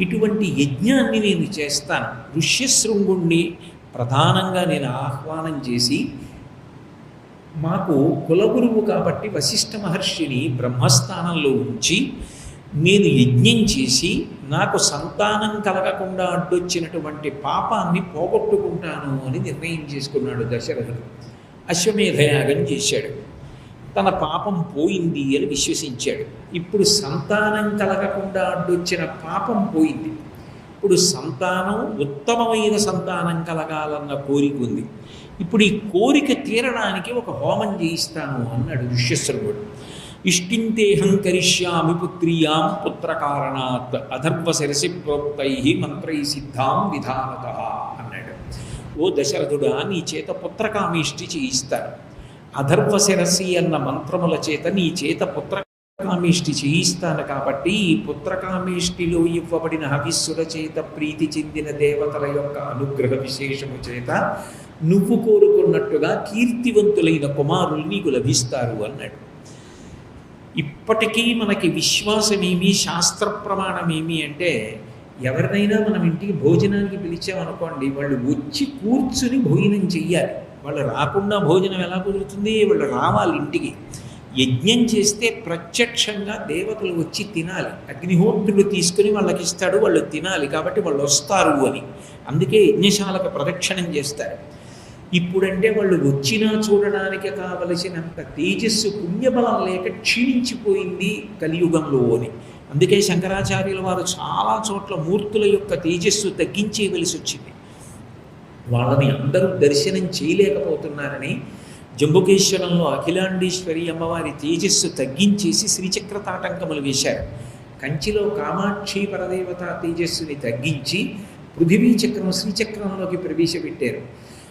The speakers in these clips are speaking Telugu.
ఇటువంటి యజ్ఞాన్ని నేను చేస్తాను. ఋష్యశృంగుణ్ణి ప్రధానంగా నేను ఆహ్వానం చేసి మాకు కులగురువు కాబట్టి వశిష్ఠ మహర్షిని బ్రహ్మస్థానంలో ఉంచి నేను యజ్ఞం చేసి నాకు సంతానం కలగకుండా అడ్డొచ్చినటువంటి పాపాన్ని పోగొట్టుకుంటాను అని నిర్ణయం చేసుకున్నాడు దశరథుడు. అశ్వమేధయాగం చేశాడు. తన పాపం పోయింది అని విశ్వసించాడు. ఇప్పుడు సంతానం కలగకుండా అడ్డొచ్చిన పాపం పోయింది. ఇప్పుడు సంతానం ఉత్తమమైన సంతానం కలగాలన్న కోరిక ఉంది. ఇప్పుడు ఈ కోరిక తీరడానికి ఒక హోమం చేయిస్తాను అన్నాడు ఋష్యశృంగుడు ఇష్టింతేహం కరిష్యామి పుత్రియాం పుత్రకారణాత్ అధర్వ శిరసి ప్రోక్తై మంత్రై సిద్ధాం విధానత అన్నాడు. ఓ దశరథుడా నీ చేత పుత్రకామిష్టి చేయిస్తారు అధర్వ శిరసి అన్న మంత్రముల చేత నీ చేత పుత్రకామిష్టి చేయిస్తాను కాబట్టి ఈ పుత్రకామిష్టిలో ఇవ్వబడిన హవిస్సుల చేత ప్రీతి చెందిన దేవతల యొక్క అనుగ్రహ విశేషము చేత నువ్వు కోరుకున్నట్టుగా కీర్తివంతులైన కుమారులు నీకు లభిస్తారు అన్నాడు. ఇప్పటికీ మనకి విశ్వాసమేమి శాస్త్ర ప్రమాణమేమి అంటే ఎవరినైనా మనం ఇంటికి భోజనానికి పిలిచామనుకోండి వాళ్ళు వచ్చి కూర్చుని భోజనం చెయ్యాలి. వాళ్ళు రాకుండా భోజనం ఎలా కుదురుతుంది? వాళ్ళు రావాలి ఇంటికి. యజ్ఞం చేస్తే ప్రత్యక్షంగా దేవతలు వచ్చి తినాలి. అగ్నిహోత్రులు తీసుకుని వాళ్ళకి ఇస్తాడు వాళ్ళు తినాలి కాబట్టి వాళ్ళు వస్తారు అని. అందుకే యజ్ఞశాలకు ప్రదక్షిణం చేస్తారు. ఇప్పుడంటే వాళ్ళు వచ్చినా చూడడానికి కావలసినంత తేజస్సు పుణ్యబలం లేక క్షీణించిపోయింది కలియుగంలో అని. అందుకే శంకరాచార్యుల వారు చాలా చోట్ల మూర్తుల యొక్క తేజస్సు తగ్గించేయవలసి వచ్చింది. వాళ్ళని అందరూ దర్శనం చేయలేకపోతున్నారని జంబుకేశ్వరంలో అఖిలాండేశ్వరి అమ్మవారి తేజస్సు తగ్గించేసి శ్రీచక్ర తాటంకములు వేశారు. కంచిలో కామాక్షి పరదేవత తేజస్సుని తగ్గించి పృథివీ చక్రం శ్రీచక్రంలోకి ప్రవేశపెట్టారు.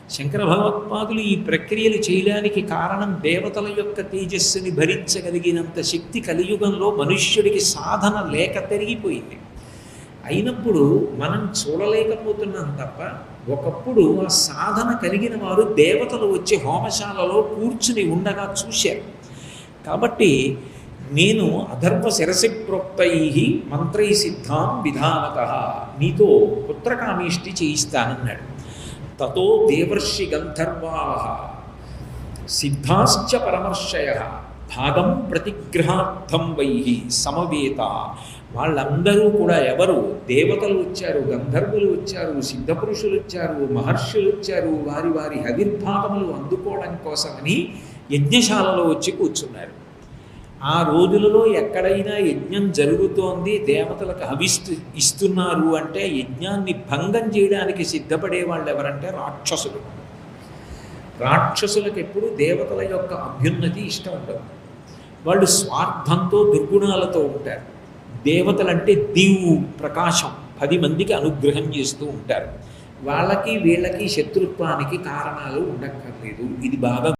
శంకర భగవత్పాదులు ఈ ప్రక్రియలు చేయడానికి కారణం దేవతల యొక్క తేజస్సుని భరించగలిగినంత శక్తి కలియుగంలో మనుష్యుడికి సాధన లేక తిరిగిపోయింది. అయినప్పుడు మనం చూడలేకపోతున్నాం తప్ప ఒకప్పుడు ఆ సాధన కలిగిన వారు దేవతలు వచ్చి హోమశాలలో కూర్చుని ఉండగా చూశారు. కాబట్టి నేను అధర్వ శిరసి ప్రోక్తై మంత్రై సిద్ధాం విధానత నీతో పుత్రకామేష్టి చేయిస్తానన్నాడు. తతో దేవర్షి గంధర్వా సిద్ధాశ్చ పరమర్శయ భాగం ప్రతిగ్రహార్థం వై సమవేత వాళ్ళందరూ కూడా ఎవరు? దేవతలు వచ్చారు గంధర్వులు వచ్చారు సిద్ధపురుషులు వచ్చారు మహర్షులు వచ్చారు వారి వారి హవిర్భాగములు అందుకోవడం కోసమని యజ్ఞశాలలో వచ్చి కూర్చున్నారు. ఆ రోజులలో ఎక్కడైనా యజ్ఞం జరుగుతోంది దేవతలకు హవిస్తు ఇస్తున్నారు అంటే యజ్ఞాన్ని భంగం చేయడానికి సిద్ధపడే వాళ్ళు ఎవరంటే రాక్షసులు. రాక్షసులకు ఎప్పుడు దేవతల యొక్క అభ్యున్నతి ఇష్టం ఉండదు. వాళ్ళు స్వార్థంతో దుర్గుణాలతో ఉంటారు. దేవతలంటే దీవు ప్రకాశం పది మందికి అనుగ్రహం చేస్తూ ఉంటారు. వాళ్ళకి వీళ్ళకి శత్రుత్వానికి కారణాలు ఉండక్కర్లేదు. ఇది బాగా